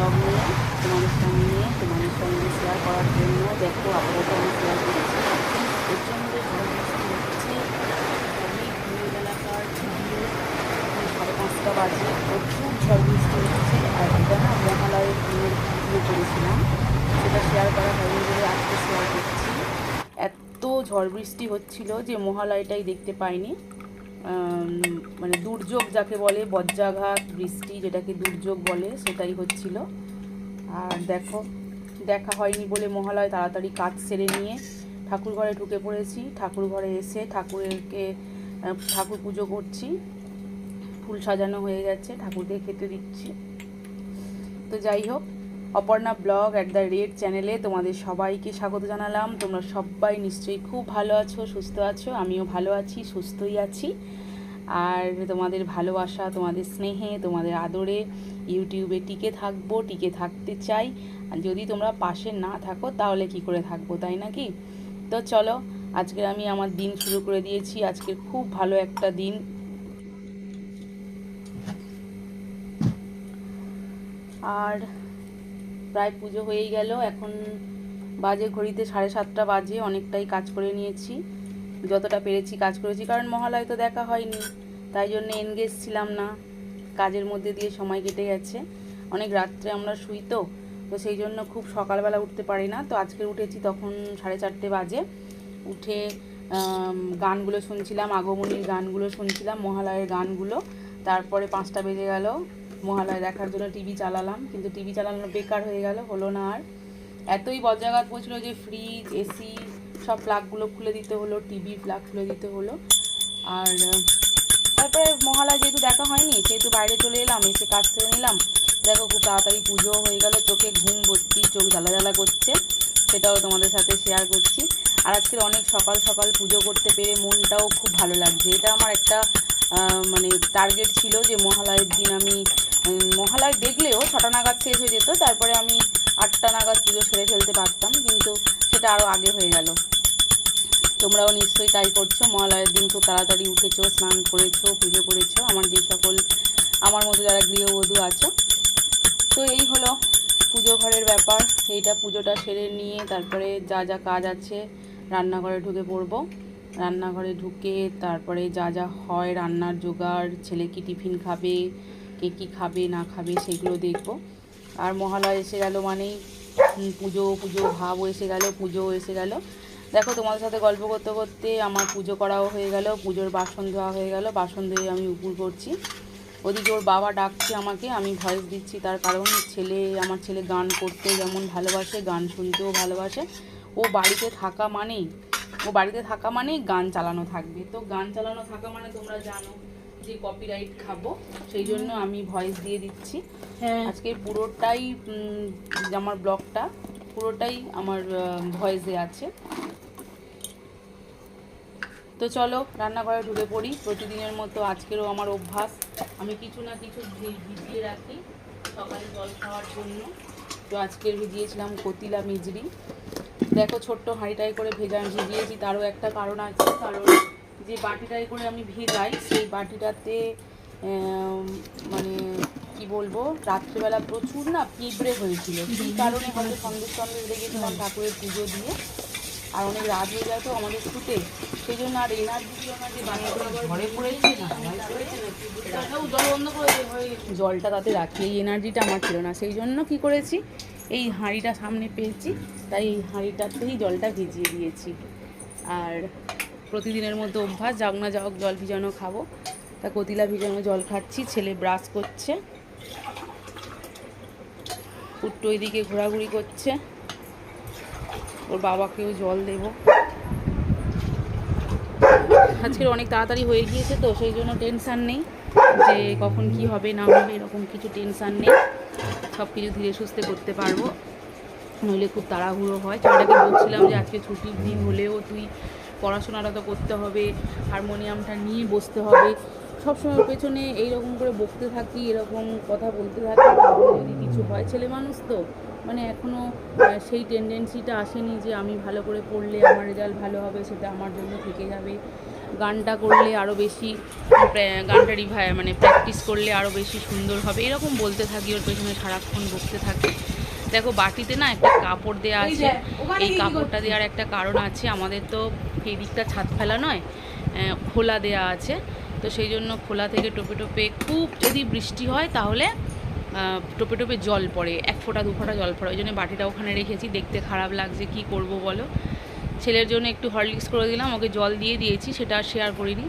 Blog নিয়ে তোমাদের সঙ্গে তোমাদের সঙ্গে শেয়ার করার জন্য দেখো আপাতত আমি শেয়ার করছি। প্রচণ্ড ঝড় বৃষ্টি হচ্ছে ভিডিও সাড়ে পাঁচটা বাজে প্রচুর ঝড় বৃষ্টি হচ্ছে আর এটা না মহালয়ের দিনের ভিডিও করেছিলাম। সেটা শেয়ার করা হয়নি বলে আজকে শেয়ার করছি। এত ঝড় বৃষ্টি হচ্ছিল যে মহালয়টাই দেখতে পাইনি। আম, মানে দুর্যোগ যাকে বলে, বজ্রাঘাত, বৃষ্টি যেটাকে দুর্যোগ বলে, সেটাই হচ্ছিল। আর দেখো, দেখা হয়নি বলে মহালয় তাড়াতাড়ি কাজ সেরে নিয়ে ঠাকুর ঘরে ঢুকে পড়েছি। ঠাকুর ঘরে এসে ঠাকুরকে ঠাকুর পুজো করছি। ফুল সাজানো হয়ে গেছে, ঠাকুরকে খেতে দিচ্ছি। তো যাই হোক Aparna blog at the red চ্যানেলে তোমাদের সবাইকে স্বাগত জানালাম। তোমরা সবাই নিশ্চয়ই খুব ভালো আছো, সুস্থ আছো, আমিও ভালো আছি, সুস্থই আছি। আর তোমাদের ভালোবাসা, তোমাদের স্নেহে, তোমাদের আদরে ইউটিউবে টিকে থাকব, টিকে থাকতে চাই। আর যদি তোমরা পাশে না থাকো, তাহলে কি করে থাকব, তাই নাকি তো চলো আজকে আমি আমার দিন শুরু করে দিয়েছি। আজকে খুব ভালো একটা দিন। আর প্রায় পুজো হয়েই গেল। এখন বাজে ঘড়িতে সাড়ে সাতটা বাজে, অনেকটাই কাজ করে নিয়েছি। যতটা পেরেছি কাজ করেছি, কারণ মহালয় তো দেখা হয়নি, তাই জন্য এনগেজ ছিলাম না। কাজের মধ্যে দিয়ে সময় কেটে গেছে। অনেক রাত্রে আমরা শুই তো তো সেই জন্য খুব সকালবেলা উঠতে পারি না। তো আজকে উঠেছি তখন সাড়ে চারটে বাজে। উঠে গানগুলো শুনছিলাম, আগমনীর গানগুলো শুনছিলাম, মহালয়ের গানগুলো। তারপরে পাঁচটা বেজে গেল। মহালয় দেখার জন্য টিভি চালালাম, কিন্তু টিভি চালানো বেকার হয়ে গেল, হলো না আর। এতই বজ্রাঘাত পড়ছিল যে ফ্রিজ এসি সব প্লাগগুলো খুলে দিতে হলো টিভি প্লাগ খুলে দিতে হলো। আর তারপরে মহালয় যেহেতু দেখা হয়নি, সেহেতু বাইরে চলে এলাম, এসে কাজ সেরে নিলাম। দেখো খুব তাড়াতাড়ি পুজো হয়ে গেল, চোখে ঘুম ভর্তি, চোখ জ্বালা জ্বালা করছে। সেটাও তোমাদের সাথে শেয়ার করছি। আর আজকের অনেক সকাল সকাল পুজো করতে পেরে মনটাও খুব ভালো লাগছে। এটা আমার একটা মানে টার্গেট ছিল যে মহালয়ের দিন আমি মহালয় দেখলেও ছটা নাগাদ শেষ হয়ে যেত, তারপরে আমি আটটা নাগাদ পুজো সেরে ফেলতে পারতাম, কিন্তু সেটা আরও আগে হয়ে গেল। তোমরাও নিশ্চয়ই তাই করছ, মহালয়ের দিন খুব তাড়াতাড়ি উঠেছো, স্নান করেছ, পুজো করেছ, আমার যে সকল, আমার মতো যারা গৃহবধূ আছো। তো এই হলো পুজো ঘরের ব্যাপার, এইটা পুজোটা সেরে নিয়ে তারপরে যা যা কাজ আছে রান্নাঘরে ঢুকে পড়ব। রান্নাঘরে ঢুকে তারপরে যা যা হয়, রান্নার জোগাড় ছেলে কি টিফিন খাবে কে কী খাবে, না খাবে সেগুলো দেখব। আর মহালয় এসে গেল মানেই পুজো পুজো ভাব এসে গেল, পুজো এসে গেল। দেখো তোমাদের সাথে গল্প করতে করতে আমার পুজো করাও হয়ে গেল, পুজোর বাসন ধোয়া হয়ে গেল, বাসন ধুয়ে আমি উপর করছি। ওদিকে ওর বাবা ডাকছে আমাকে, আমি ভয়েস দিচ্ছি তার কারণ ছেলে, আমার ছেলে গান করতে যেমন ভালোবাসে, গান শুনতেও ভালোবাসে। ও বাড়িতে থাকা মানেই, ও বাড়িতে থাকা মানেই গান চালানো থাকবে। তো গান চালানো থাকা মানে তোমরা জানো। যে কপিরাইট খাব সেই জন্য আমি ভয়েস দিয়ে দিচ্ছি। হ্যাঁ। আজকে পুরোটাই আমার ব্লগটা পুরোটাই আমার ভয়েসে আছে। তো চলো রান্নাঘরে ঢুকে পড়ি। প্রতিদিনের মতো আজকেরও আমার অভ্যাস। আমি কিছু না কিছু ভিজিয়ে রাখি সকালে জল খাওয়ার জন্য। তো আজকের ভিজিয়েছিলাম কতিলা মিজরি। দেখো ছোট্ট হাঁড়িটাই করে ভেজা ভিজিয়েছি তারও একটা কারণ আছে কারণ যে বাটিটাই করে আমি ভেজাই সেই বাটিটাতে মানে কি বলব রাত্রেবেলা প্রচুর না পিঁপড়ে হয়েছিল। সেই কারণে হয়তো সন্দেশ সন্দেশ লেগেছিলাম ঠাকুরের পুজো দিয়ে আর অনেক রাত হয়ে যায় তো আমাদের শুতে সেই জন্য আর এনার্জি ছিল না যে ঘরে পড়েছে জলটা তাতে রাখি এই এনার্জিটা আমার ছিল না। সেই জন্য কি করেছি এই হাঁড়িটা সামনে পেয়েছি তাই এই হাঁড়িটাতেই জলটা ভিজিয়ে দিয়েছি। আর প্রতিদিনের মতো অভ্যাস। যাক না যাওক জল ভিজানো খাব। তা কতিলা ভিজানো জল খাচ্ছি, ছেলে ব্রাশ করছে। পুট্টো এদিকে ঘোরাঘুরি করছে। ওর বাবাকেও জল দেব। আজকের অনেক তাড়াতাড়ি হয়ে গিয়েছে তো, সেই জন্য টেনশান নেই যে কখন কি হবে, না হবে, এরকম কিছু টেনশান নেই। সব কিছু ধীরে সুস্থে করতে পারব। নইলে খুব তাড়াহুড়ো হয়। ছেলেটাকে বলছিলাম যে আজকে ছুটির দিন হলেও তুই পড়াশোনাটা তো করতে হবে হারমোনিয়ামটা নিয়ে বসতে হবে। সবসময় পেছনে এইরকম করে বকতে থাকি এরকম কথা বলতে থাকি যদি কিছু হয় ছেলে মানুষ তো। মানে এখনও সেই টেন্ডেন্সিটা আসেনি যে আমি ভালো করে পড়লে আমার রেজাল্ট ভালো হবে সেটা আমার জন্য থেকে যাবে। গানটা করলে আরও বেশি গানটা রিভাই মানে প্র্যাকটিস করলে আরও বেশি সুন্দর হবে। এরকম বলতে থাকি ওর পেছনে সারাক্ষণ বকতে থাকি। দেখো বাটিতে না একটা কাপড় দেওয়া আছে এই কাপড়টা দেওয়ার একটা কারণ আছে। আমাদের তো এই দিকটা ছাদ ফেলা নয় খোলা দেয়া আছে। তো সেই জন্য খোলা থেকে টোপে টোপে খুব যদি বৃষ্টি হয় তাহলে টোপে টোপে জল পড়ে, এক ফোঁটা, দু ফোঁটা জল পড়ে। ওই জন্য বাটিটা ওখানে রেখেছি, দেখতে খারাপ লাগছে, কি করব বলো? ছেলের জন্য একটু হরলিক্স করে দিলাম, ওকে জল দিয়ে দিয়েছি, সেটা আর শেয়ার করিনি।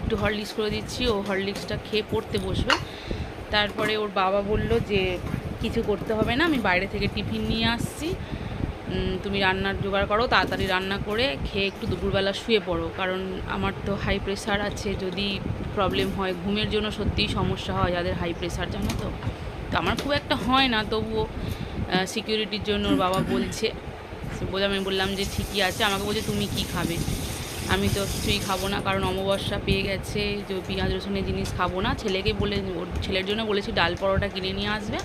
একটু হরলিক্স করে দিচ্ছি, ও হরলিক্সটা খেয়ে পড়তে বসবে। তারপরে ওর বাবা বলল যে, কিছু করতে হবে না, আমি বাইরে থেকে টিফিন নিয়ে আসছি। তুমি রান্নার জোগাড় করো, তাড়াতাড়ি রান্না করে খেয়ে একটু দুপুরবেলা শুয়ে পড়ো। কারণ আমার তো হাই প্রেশার আছে, যদি প্রবলেম হয়, ঘুমের জন্য সত্যিই সমস্যা হয় যাদের হাই প্রেশার জানো তো? তো আমার খুব একটা হয় না, তবুও সিকিউরিটির জন্য ওর বাবা বলছে বলে, আমি বললাম যে, ঠিকই আছে। আমাকে বলছে, তুমি কি খাবে? আমি তো কিছুই খাব না, কারণ অমাবস্যা পেয়ে গেছে, যে পেঁয়াজ রসুনের জিনিস খাব না। ছেলেকে বলে, ওর ছেলের জন্য বলেছি, ডাল পরোটা কিনে নিয়ে আসবে।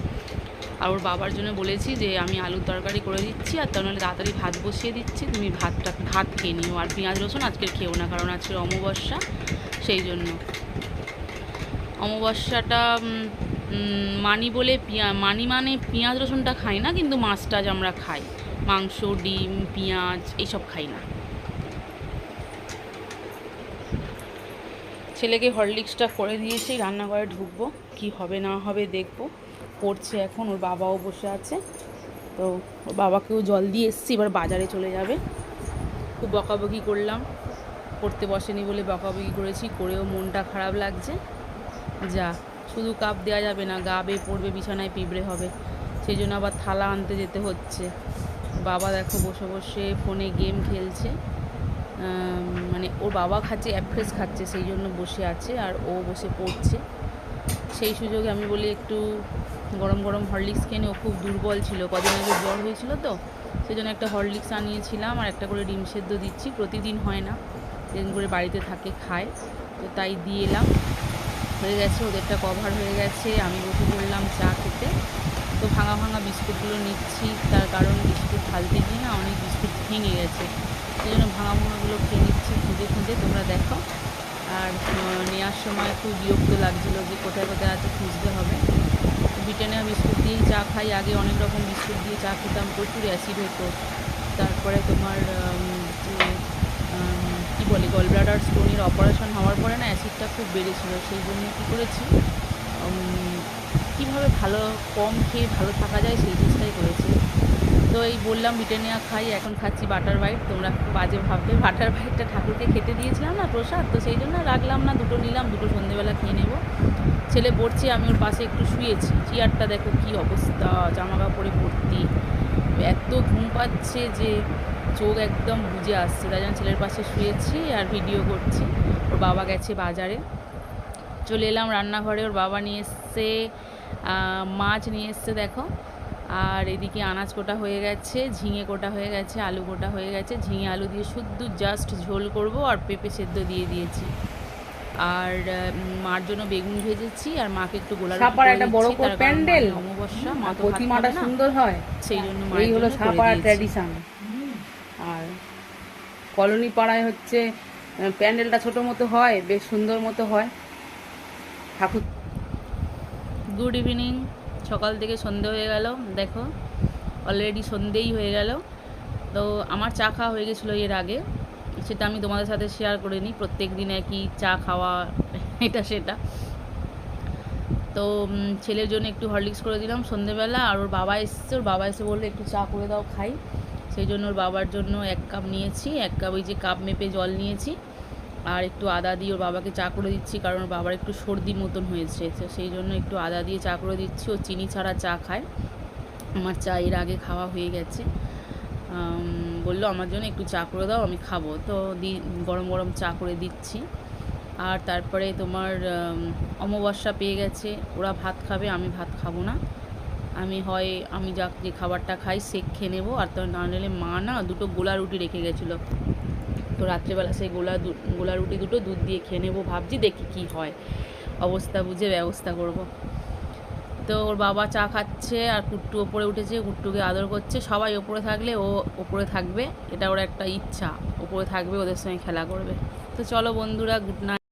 আর ওর বাবার জন্য বলেছি যে আমি আলুর তরকারি করে দিচ্ছি, আর তার নাহলে তাড়াতাড়ি ভাত বসিয়ে দিচ্ছি, তুমি ভাতটা, ভাত খেয়ে নিও। আর পেঁয়াজ রসুন আজকের খেও না, কারণ আজকের অমাবস্যা, সেই জন্য। অমাবস্যাটা মানি বলে পিঁয়া, মানি মানে পেঁয়াজ রসুনটা খাই না, কিন্তু মাছ টাছ আমরা খাই। মাংস, ডিম, পেঁয়াজ, এইসব খাই না। ছেলেকে হরলিক্সটা করে দিয়েছি রান্নাঘরে ঢুকবো, কি হবে না হবে দেখব। পড়ছে এখন, ওর বাবাও বসে আছে। তো ওর বাবাকেও জল দিয়ে এসছি, এবার বাজারে চলে যাবে। খুব বকাবকি করলাম। পড়তে বসেনি বলে বকাবকি করেছি, করেও মনটা খারাপ লাগছে। যা, শুধু কাপ দেওয়া যাবে না, গা বেয়ে পড়বে, বিছানায় পিঁপড়ে হবে। সেই জন্য আবার থালা আনতে যেতে হচ্ছে। বাবা দেখো বসে বসে ফোনে গেম খেলছে। মানে ওর বাবা খাচ্ছে অ্যাপ্রেস খাচ্ছে, সেই জন্য বসে আছে আর ও বসে পড়ছে। সেই সুযোগে আমি বলি একটু গরম গরম হরলিক্স খেয়ে নে, ও খুব দুর্বল ছিল। কদিন আগে জ্বর হয়েছিল তো। সেই জন্য একটা হরলিক্স আনিয়েছিলাম আর একটা করে ডিম সেদ্ধ দিচ্ছি। প্রতিদিন হয় না। দিন করে বাড়িতে থাকে খায়। তো তাই দিয়ে এলাম। হয়ে গেছে ওদেরটা কভার হয়ে গেছে। আমি বসে পড়লাম চা খেতে। তো ভাঙা ভাঙা বিস্কুটগুলো নিচ্ছি। তার কারণ বিস্কুট ঢালতে গিয়ে না অনেক বিস্কুট ভেঙে গেছে। সেই জন্য ভাঙা ভাঙাগুলো খেয়ে নিচ্ছি খুঁজে খুঁজে। তোমরা দেখো। আর নেওয়ার সময় খুব বিরক্ত লাগছিল যে কোথায় কোথায় আছে খুঁজতে হবে। তো ব্রিটানিয়া বিস্কুট দিয়েই চা খাই। আগে অনেক রকম বিস্কুট দিয়ে চা খেতাম, প্রচুর অ্যাসিড হতো। তারপরে তোমার কী বলে, গলব্লাডার স্টোনের অপারেশন হওয়ার পরে না অ্যাসিডটা খুব বেড়েছিল। সেই জন্য কী করেছি কীভাবে ভালো, কম খেয়ে ভালো থাকা যায় সেই চেষ্টাই করেছি। তো এই বললাম ব্রিটানিয়া খাই, এখন খাচ্ছি বাটার বাইট তোমরা বাজে ভাববে বাটার বাইটটা ঠাকুরকে খেতে দিয়েছিলাম না, প্রসাদ? তো সেই জন্য রাখলাম না, দুটো নিলাম, দুটো সন্ধেবেলা খেয়ে নেব। ছেলে পড়ছে, আমি ওর পাশে একটু শুয়েছি। চেয়ারটা দেখো কি অবস্থা জামা কাপড়ে ভর্তি। এত ঘুম পাচ্ছে যে চোখ একদম বুঝে আসছে। তাই জন্য ছেলের পাশে শুয়েছি আর ভিডিও করছি। ওর বাবা গেছে বাজারে। চলে এলাম রান্নাঘরে, ওর বাবা নিয়ে এসছে মাছ নিয়ে এসছে, দেখো। আর এদিকে আনাজ কোটা হয়ে গেছে ঝিঙে কোটা হয়ে গেছে আলু কোটা হয়ে গেছে। ঝিঙে আলু দিয়ে শুদ্ধ জাস্ট ঝোল করব আর পেঁপে সেদ্ধ দিয়ে দিয়েছি। আর মার জন্য বেগুন ভেজেছি আর মাকে একটু গোলা সাপার একটা বড় করে প্যান্ডেল। অমাবস্যা মা তো প্রতিমাটা সুন্দর হয়। সেই জন্য এই হলো দিয়েছি। ট্র্যাডিশন আর কলোনি পাড়ায় হচ্ছে প্যান্ডেলটা ছোট মতো হয় বেশ সুন্দর মতো হয়। ঠাকুর গুড ইভিনিং সকাল থেকে সন্ধে হয়ে গেল, দেখো অলরেডি সন্ধেই হয়ে গেল। তো আমার চা খাওয়া হয়ে গেছিল এর আগে, সেটা আমি তোমাদের সাথে শেয়ার করে নিই, প্রত্যেক দিন একই চা খাওয়া, এটা সেটা। তো ছেলের জন্য একটু হরলিক্স করে দিলাম সন্ধেবেলা, আর ওর বাবা এসছে, ওর বাবা এসে বলল, একটু চা করে দাও, খাই। সেই জন্য ওর বাবার জন্য এক কাপ নিয়েছি, এক কাপ ওই যে কাপ মেপে জল নিয়েছি। আর একটু আদা দিয়ে ওর বাবাকে চা করে দিচ্ছি, কারণ ওর বাবার একটু সর্দি মতন হয়েছে। তো সেই জন্য একটু আদা দিয়ে চা করে দিচ্ছি। ও চিনি ছাড়া চা খায়। আমার চা এর আগে খাওয়া হয়ে গেছে। বলল, আমার জন্য একটু চা করে দাও, আমি খাব। তো দি, গরম গরম চা করে দিচ্ছি। আর তারপরে তোমার অমাবস্যা পেয়ে গেছে। ওরা ভাত খাবে, আমি ভাত খাব না। আমি হয়, আমি যা যে খাবারটা খাই সেক খেয়ে নেব। আর তো না নিলে মা না দুটো গোলা রুটি রেখে গেছিল। তো রাত্রেবেলা সেই গোলা গোলা রুটি দুটো দুধ দিয়ে খেয়ে নেব, ভাবছি দেখি কি হয়। অবস্থা বুঝে ব্যবস্থা করব। তো ওর বাবা চা খাচ্ছে আর কুট্টু ওপরে উঠেছে, কুট্টুকে আদর করছে। সবাই ওপরে থাকলে ও ওপরে থাকবে, এটা ওর একটা ইচ্ছা। ওপরে থাকবে, ওদের সঙ্গে খেলা করবে। তো চলো বন্ধুরা গুড নাইট